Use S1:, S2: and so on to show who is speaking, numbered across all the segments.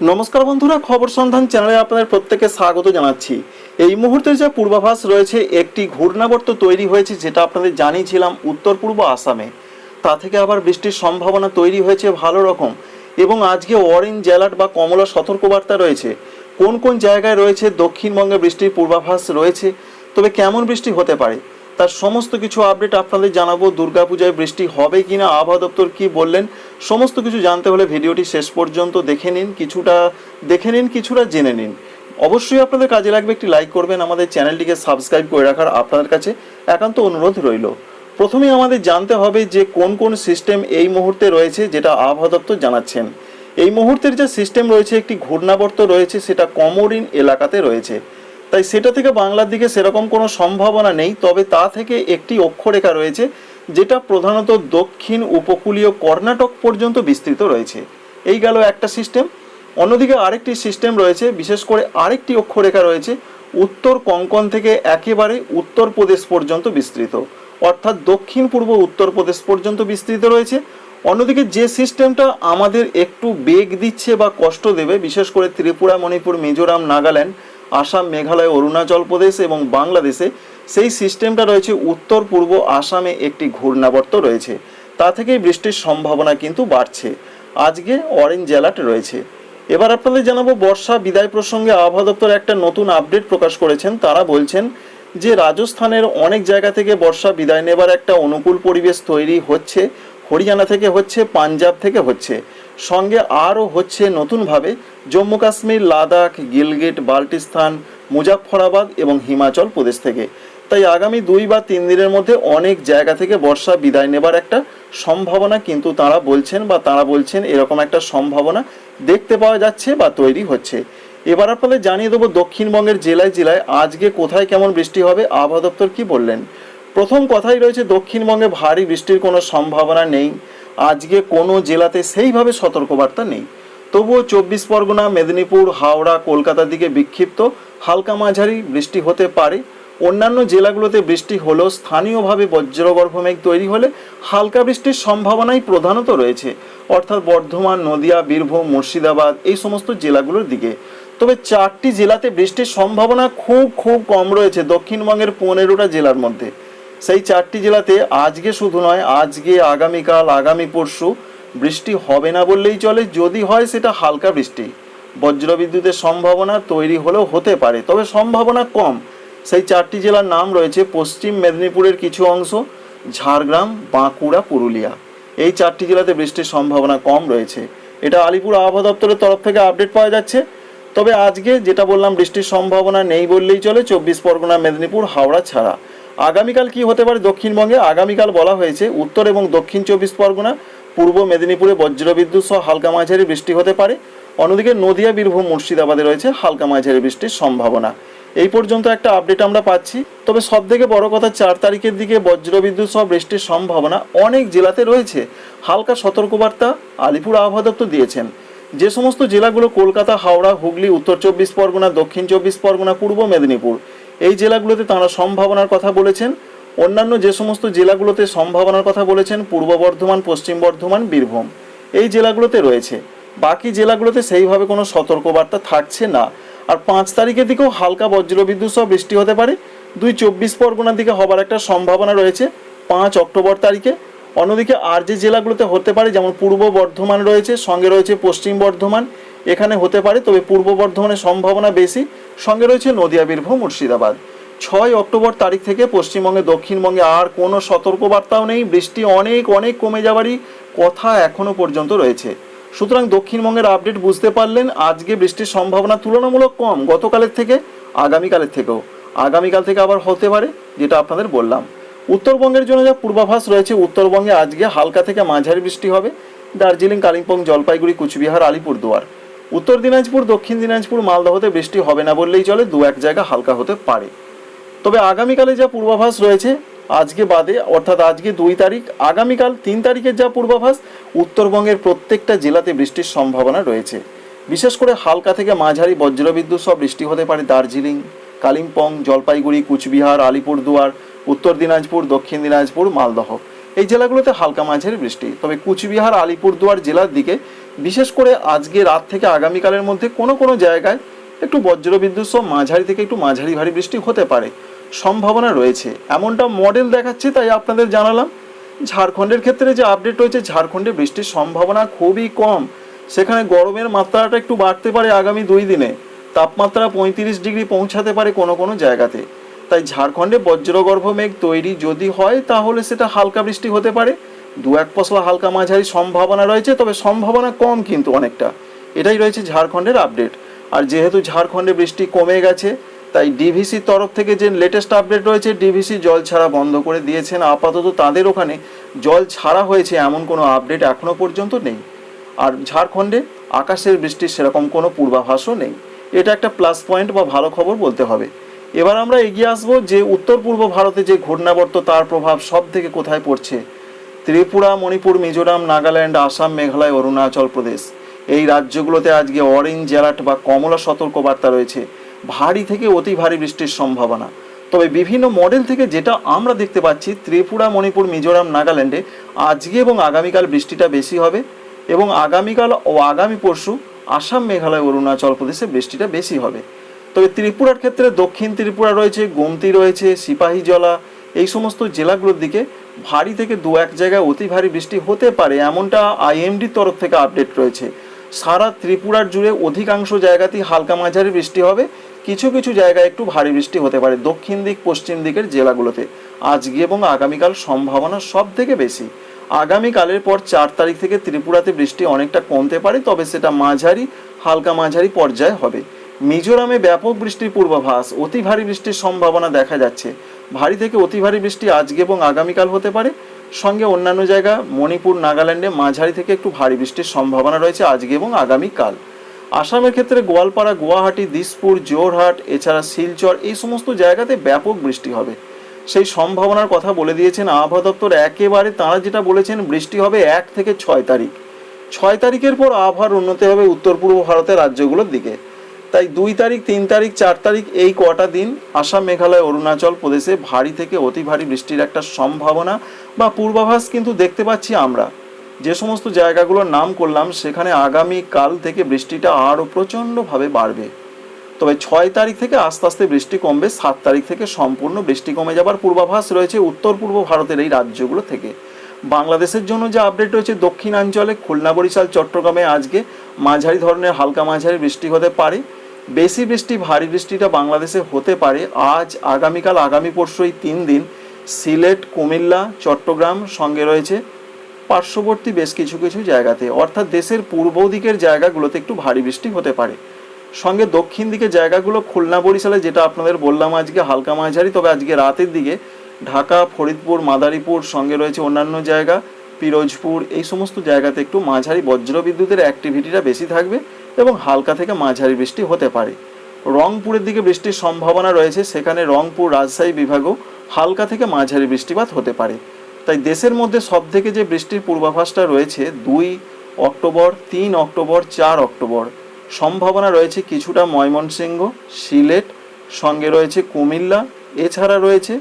S1: নমস্কার বন্ধুরা, খবর সন্ধান চ্যানেলে আপনাদের প্রত্যেকে স্বাগত জানাচ্ছি। এই মুহূর্তে যে পূর্বাভাস রয়েছে, একটি ঘূর্ণাবর্ত তৈরি হয়েছে যেটা আপনাদের জানিয়েছিলাম উত্তর পূর্ব আসামে। তা থেকে আবার বৃষ্টির সম্ভাবনা তৈরি হয়েছে ভালো রকম এবং আজকে অরেঞ্জ অ্যালার্ট বা কমলা সতর্কবার্তা রয়েছে। কোন কোন জায়গায় রয়েছে দক্ষিণবঙ্গে বৃষ্টির পূর্বাভাস রয়েছে, তবে কেমন বৃষ্টি হতে পারে? তার সমস্ত কিছু আপডেট আপনাদের জানাব। দুর্গাপূজায় বৃষ্টি হবে কি না আবহাওয়া দপ্তর কী বললেন, সমস্ত কিছু জানতে হলে ভিডিওটি শেষ পর্যন্ত দেখে নিন, কিছুটা দেখে নিন, কিছুটা জেনে নিন। অবশ্যই আপনাদের কাজে লাগবে একটি লাইক করবেন, আমাদের চ্যানেলটিকে সাবস্ক্রাইব করে রাখার আপনাদের কাছে একান্ত অনুরোধ রইল। প্রথমে আমাদের জানতে হবে যে কোন কোন সিস্টেম এই মুহূর্তে রয়েছে, যেটা আবহাওয়া দপ্তর জানাচ্ছেন। এই মুহূর্তের যে সিস্টেম রয়েছে, একটি ঘূর্ণাবর্ত রয়েছে, সেটা কমরিন এলাকাতে রয়েছে। তাই সেটা থেকে বাংলার দিকে সেরকম কোনো সম্ভাবনা নেই, তবে তা থেকে একটি অক্ষরেখা রয়েছে, যেটা প্রধানত দক্ষিণ উপকূলীয় কর্ণাটক পর্যন্ত বিস্তৃত রয়েছে। এই গেল একটা সিস্টেম অন্যদিকে আরেকটি সিস্টেম রয়েছে, বিশেষ করে আরেকটি অক্ষরেখা রয়েছে, উত্তর কঙ্কন থেকে একেবারে উত্তরপ্রদেশ পর্যন্ত বিস্তৃত। অর্থাৎ দক্ষিণ পূর্ব উত্তরপ্রদেশ পর্যন্ত বিস্তৃত রয়েছে। অন্যদিকে যে সিস্টেমটা আমাদের একটু বেগ দিচ্ছে বা কষ্ট দেবে, বিশেষ করে ত্রিপুরা, মণিপুর, মিজোরাম, নাগাল্যান্ড আসাম, মেঘালয়, অরুণাচল প্রদেশ এবং বাংলাদেশে সেই সিস্টেমটা রয়েছে উত্তর, পূর্ব আসামে একটি ঘূর্ণাবর্ত রয়েছে। তা থেকেই বৃষ্টির সম্ভাবনা কিন্তু বাড়ছে। আজকে অরেঞ্জ অ্যালার্ট রয়েছে। এবার আপনাদের জানাব, বর্ষা বিদায় প্রসঙ্গে আবহাওয়া দপ্তর একটা নতুন আপডেট প্রকাশ করেছেন। তারা বলছেন যে রাজস্থানের অনেক জায়গা থেকে বর্ষা বিদায় নেবার একটা অনুকূল পরিবেশ তৈরি হচ্ছে। হরিয়ানা থেকে হচ্ছে, পাঞ্জাব থেকে হচ্ছে। সঙ্গে আরও হচ্ছে নতুনভাবে জম্মু কাশ্মীর, লাদাখ, গিলগিট, বাল্টিস্তান, মুজাফফরাবাদ এবং হিমাচল প্রদেশ থেকে। তাই আগামী দুই বা তিন দিনের মধ্যে অনেক জায়গা থেকে বর্ষা বিদায় নেবার একটা সম্ভাবনা কিন্তু তারা বলছেন বা তারা বলছেন এরকম একটা সম্ভাবনা দেখতে পাওয়া যাচ্ছে বা তৈরি হচ্ছে। এবার আপনাদের জানিয়ে দেবো দক্ষিণবঙ্গের জেলায় জেলায় আজকে কোথায় কেমন বৃষ্টি হবে, আবহাওয়া দপ্তর কি বললেন? প্রথম কথাই রয়েছে দক্ষিণবঙ্গে ভারী বৃষ্টির কোনো সম্ভাবনা নেই। আজকে কোনো জেলাতে সেইভাবে সতর্কবার্তা নেই। তবুও চব্বিশ পরগনা, মেদিনীপুর, হাওড়া, কলকাতার দিকে বিক্ষিপ্ত হালকা মাঝারি বৃষ্টি হতে পারে। অন্যান্য জেলাগুলোতে বৃষ্টি হলেও স্থানীয়ভাবে বজ্রগর্ভ মেঘ তৈরি হলে হালকা বৃষ্টির সম্ভাবনাই প্রধানত রয়েছে। অর্থাৎ বর্ধমান, নদিয়া, বীরভূম, মুর্শিদাবাদ এই সমস্ত জেলাগুলোর দিকে। তবে চারটি জেলাতে বৃষ্টির সম্ভাবনা খুব খুব কম রয়েছে। দক্ষিণবঙ্গের পনেরোটা জেলার মধ্যে। সেই চারটি জেলাতে আজকে শুধু নয়, আজকে, আগামীকাল, আগামী পরশু বৃষ্টি হবে না বললেই চলে। যদি হয় সেটা হালকা বৃষ্টি। বজ্রবিদ্যুতের সম্ভাবনা তৈরি হলেও হতে পারে, তবে সম্ভাবনা কম। সেই চারটি জেলার নাম রয়েছে পশ্চিম মেদিনীপুরের কিছু অংশ, ঝাড়গ্রাম, বাঁকুড়া, পুরুলিয়া। এই চারটি জেলাতে বৃষ্টির সম্ভাবনা কম রয়েছে। এটা আলিপুর আবহাওয়া দপ্তরের তরফ থেকে আপডেট পাওয়া যাচ্ছে। তবে আজকে যেটা বললাম, বৃষ্টির সম্ভাবনা নেই বললেই চলে, চব্বিশ পরগনা, মেদিনীপুর, হাওড়া ছাড়া। আগামীকাল কি হতে পারে দক্ষিণবঙ্গে? আগামীকাল বলা হয়েছে, উত্তর এবং দক্ষিণ চব্বিশ পরগনা, পূর্ব মেদিনীপুরে বজ্রবিদ্যুৎ সহ হালকা মাঝারি বৃষ্টি হতে পারে। অন্যদিকে নদিয়া, বীরভূম, মুর্শিদাবাদে রয়েছে হালকা মাঝারি বৃষ্টির সম্ভাবনা। এই পর্যন্ত একটা আপডেট আমরা পাচ্ছি। তবে সব থেকে বড় কথা, চার তারিখের দিকে বজ্রবিদ্যুৎ সহ বৃষ্টির সম্ভাবনা অনেক জেলাতে রয়েছে। হালকা সতর্কবার্তা আলিপুর আবহাওয়া দপ্তর দিয়েছেন। যে সমস্ত জেলাগুলো, কলকাতা, হাওড়া, হুগলি, উত্তর চব্বিশ পরগনা, দক্ষিণ চব্বিশ পরগনা, পূর্ব মেদিনীপুর এই জেলাগুলোতে তাঁরা সম্ভাবনার কথা বলেছেন। অন্যান্য যে সমস্ত জেলাগুলোতে সম্ভাবনার কথা বলেছেন, পূর্ব বর্ধমান, পশ্চিম বর্ধমান, বীরভূম। এই জেলাগুলোতে রয়েছে। বাকি জেলাগুলোতে সেইভাবে কোনো সতর্কবার্তা থাকছে না। আর পাঁচ তারিখের দিকেও হালকা বজ্রবিদ্যুৎ সহ বৃষ্টি হতে পারে। দুই চব্বিশ পরগনার দিকে হবার একটা সম্ভাবনা রয়েছে পাঁচ অক্টোবর তারিখে। অন্যদিকে আর যে জেলাগুলোতে হতে পারে, যেমন পূর্ব বর্ধমান রয়েছে, সঙ্গে রয়েছে পশ্চিম বর্ধমান। এখানে হতে পারে, তবে পূর্ব বর্ধমানের সম্ভাবনা বেশি। সঙ্গে রয়েছে নদিয়া, বীরভূম, মুর্শিদাবাদ। ছয় অক্টোবর তারিখ থেকে পশ্চিমবঙ্গে, দক্ষিণবঙ্গে আর কোনো সতর্কবার্তাও নেই। বৃষ্টি অনেক অনেক কমে যাওয়ারই কথা এখনও পর্যন্ত রয়েছে। সুতরাং দক্ষিণবঙ্গের আপডেট বুঝতে পারলেন, আজকে বৃষ্টির সম্ভাবনা তুলনামূলক কম গতকালের থেকে, আগামীকালের থেকেও। আগামীকাল থেকে আবার হতে পারে, যেটা আপনাদের বললাম। উত্তরবঙ্গের জন্য যা পূর্বাভাস রয়েছে, উত্তরবঙ্গে আজকে হালকা থেকে মাঝারি বৃষ্টি হবে। দার্জিলিং, কালিম্পং, জলপাইগুড়ি, কুচবিহার, আলিপুরদুয়ার। উত্তর দিনাজপুর, দক্ষিণ দিনাজপুর, মালদহতে বৃষ্টি হবে না বললেই চলে, দু এক জায়গা হালকা হতে পারে। তবে আগামীকালে যা পূর্বাভাস রয়েছে, আজকে বাদে, অর্থাৎ আজকে দুই তারিখ, আগামীকাল তিন তারিখের যা পূর্বাভাস, উত্তরবঙ্গের প্রত্যেকটা জেলাতে বৃষ্টির সম্ভাবনা রয়েছে। বিশেষ করে হালকা থেকে মাঝারি বজ্রবিদ্যুৎ সহ বৃষ্টি হতে পারে দার্জিলিং, কালিম্পং, জলপাইগুড়ি, কুচবিহার, আলিপুরদুয়ার, উত্তর দিনাজপুর, দক্ষিণ দিনাজপুর, মালদহ। এই জেলাগুলোতে হালকা মাঝারি বৃষ্টি। তবে কুচবিহার, আলিপুরদুয়ার জেলার দিকে বিশেষ করে আজকে রাত থেকে আগামীকালের মধ্যে কোনো কোনো জায়গায় একটু বজ্রবিদ্যুৎ সহ মাঝারি থেকে একটু মাঝারি ভারী বৃষ্টি হতে পারে, সম্ভাবনা রয়েছে। এমনটা মডেল দেখাচ্ছে তাই আপনাদের জানালাম। ঝাড়খণ্ডের ক্ষেত্রে যে আপডেট রয়েছে, ঝাড়খণ্ডে বৃষ্টির সম্ভাবনা খুবই কম। সেখানে গরমের মাত্রাটা একটু বাড়তে পারে আগামী দুই দিনে। তাপমাত্রা পঁয়ত্রিশ ডিগ্রি পৌঁছাতে পারে কোনো কোনো জায়গাতে। তাই ঝাড়খণ্ডে বজ্রগর্ভ মেঘ তৈরি যদি হয়, তাহলে সেটা হালকা বৃষ্টি হতে পারে। দু এক পশলা হালকা মাঝারি সম্ভাবনা রয়েছে, তবে সম্ভাবনা কম কিন্তু অনেকটা। এটাই রয়েছে ঝাড়খণ্ডের আপডেট। আর যেহেতু ঝাড়খণ্ডে বৃষ্টি কমে গেছে, তাই ডিভিসির তরফ থেকে যে লেটেস্ট আপডেট রয়েছে, ডিভিসি জল ছাড়া বন্ধ করে দিয়েছেন। আপাতত তাদের ওখানে জল ছাড়া হয়েছে এমন কোনো আপডেট এখনও পর্যন্ত নেই। আর ঝাড়খণ্ডে আকাশের বৃষ্টির সেরকম কোনো পূর্বাভাসও নেই। এটা একটা প্লাস পয়েন্ট বা ভালো খবর বলতে হবে। এবার আমরা এগিয়ে আসব যে উত্তর পূর্ব ভারতে যে ঘূর্ণাবর্ত, তার প্রভাব সব থেকে কোথায় পড়ছে ত্রিপুরা, মণিপুর, মিজোরাম, নাগাল্যান্ড, আসাম, মেঘালয়, অরুণাচল প্রদেশ। এই রাজ্যগুলোতে আজকে অরেঞ্জ অ্যালার্ট বা কমলা সতর্কবার্তা রয়েছে। ভারী থেকে অতি ভারী বৃষ্টির সম্ভাবনা। তবে বিভিন্ন মডেল থেকে যেটা আমরা দেখতে পাচ্ছি, ত্রিপুরা, মণিপুর, মিজোরাম, নাগাল্যান্ডে আজকে এবং আগামীকাল বৃষ্টিটা বেশি হবে এবং আগামীকাল ও আগামী পরশু আসাম, মেঘালয়, অরুণাচল প্রদেশে বৃষ্টিটা বেশি হবে। তবে ত্রিপুরার ক্ষেত্রে দক্ষিণ ত্রিপুরা রয়েছে, গোমতি রয়েছে সিপাহীজলা এই সমস্ত জেলাগুলোর দিকে ভারী থেকে দু এক জায়গায় অতি ভারী বৃষ্টি হতে পারে, এমনটা আইএমডির তরফ থেকে আপডেট রয়েছে। সারা ত্রিপুরার জুড়ে অধিকাংশ জায়গাতেই হালকা মাঝারি বৃষ্টি হবে। কিছু কিছু জায়গায় একটু ভারী বৃষ্টি হতে পারে, দক্ষিণ দিক, পশ্চিম দিকের জেলাগুলোতে। আজকে এবং আগামীকাল সম্ভাবনা সব থেকে বেশি। আগামীকালের পর চার তারিখ থেকে ত্রিপুরাতে বৃষ্টি অনেকটা কমতে পারে, তবে সেটা মাঝারি, হালকা মাঝারি পর্যায়ে হবে। মিজোরামে ব্যাপক বৃষ্টির পূর্বাভাস, অতি ভারী বৃষ্টির সম্ভাবনা দেখা যাচ্ছে। ভারী থেকে অতি ভারী বৃষ্টি আজকে এবং আগামীকাল হতে পারে। সঙ্গে অন্যান্য জায়গা, মণিপুর, নাগাল্যান্ডে মাঝারি থেকে একটু ভারী বৃষ্টির সম্ভাবনা রয়েছে আজকে এবং আগামীকাল। আসামের ক্ষেত্রে গোয়ালপাড়া, গুয়াহাটি, দিসপুর জোরহাট এছাড়া শিলচর এই সমস্ত জায়গাতে ব্যাপক বৃষ্টি হবে। সেই সম্ভাবনার কথা বলে দিয়েছেন আবহাওয়া দপ্তর। একেবারে তারা যেটা বলেছেন, বৃষ্টি হবে এক থেকে ছয় তারিখ। ছয় তারিখের পর আবহাওয়ার উন্নতি হবে উত্তর পূর্ব ভারতের রাজ্যগুলোর দিকে। তাই দুই তারিখ, তিন তারিখ, চার তারিখ এই কটা দিন আসাম, মেঘালয়, অরুণাচল প্রদেশে ভারী থেকে অতি ভারী বৃষ্টির একটা সম্ভাবনা বা পূর্বাভাস কিন্তু দেখতে পাচ্ছি আমরা। যে সমস্ত জায়গাগুলোর নাম করলাম, সেখানে আগামী কাল থেকে বৃষ্টিটা আরও প্রচণ্ডভাবে বাড়বে। তবে ছয় তারিখ থেকে আস্তে আস্তে বৃষ্টি কমবে, সাত তারিখ থেকে সম্পূর্ণ বৃষ্টি কমে যাবার পূর্বাভাস রয়েছে উত্তর পূর্ব ভারতের এই রাজ্যগুলো থেকে। বাংলাদেশের জন্য যে আপডেট রয়েছে, দক্ষিণাঞ্চলে খুলনা, বরিশাল, চট্টগ্রামে আজকে মাঝারি ধরনের হালকা মাঝারি বৃষ্টি হতে পারে। বেশি বৃষ্টি, ভারী বৃষ্টিটা বাংলাদেশে হতে পারে। আজ, আগামীকাল, আগামী পরশু এই তিন দিন সিলেট, কুমিল্লা, চট্টগ্রাম সঙ্গে রয়েছে পার্শ্ববর্তী বেশ কিছু কিছু জায়গাতে। অর্থাৎ দেশের পূর্ব দিকের জায়গাগুলোতে একটু ভারী বৃষ্টি হতে পারে। সঙ্গে দক্ষিণ দিকের জায়গাগুলো খুলনা, বরিশালে, যেটা আপনাদের বললাম আজকে হালকা মাঝারি, তবে আজকে রাতের দিকে ঢাকা, ফরিদপুর, মাদারীপুর সঙ্গে রয়েছে অন্যান্য জায়গা, পিরোজপুর, এই সমস্ত জায়গাতে একটু মাঝারি বজ্রবিদ্যুতের অ্যাক্টিভিটিটা বেশি থাকবে। এবং হালকা থেকে মাঝারি বৃষ্টি হতে পারে। রংপুরের দিকে বৃষ্টির সম্ভাবনা রয়েছে, সেখানে রংপুর রাজশাহী বিভাগও হালকা থেকে মাঝারি বৃষ্টিপাত হতে পারে। তাই দেশের মধ্যে সব থেকে যে বৃষ্টির পূর্বাভাসটা রয়েছে, দুই অক্টোবর, তিন অক্টোবর, চার অক্টোবর। সম্ভাবনা রয়েছে কিছুটা ময়মনসিংহ, সিলেট, সঙ্গে রয়েছে কুমিল্লা, এছাড়া রয়েছে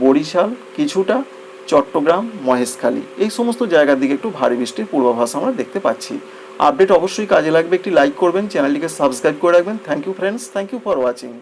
S1: বরিশাল, কিছুটা চট্টগ্রাম, মহেশখালী। এই সমস্ত জায়গার দিকে একটু ভারী বৃষ্টির পূর্বাভাস আমরা দেখতে পাচ্ছি। আপডেট অবশ্যই কাজে লাগবে। একটি লাইক করবেন, চ্যানেলটিকে সাবস্ক্রাইব করে রাখবেন। Thank you friends thank you for watching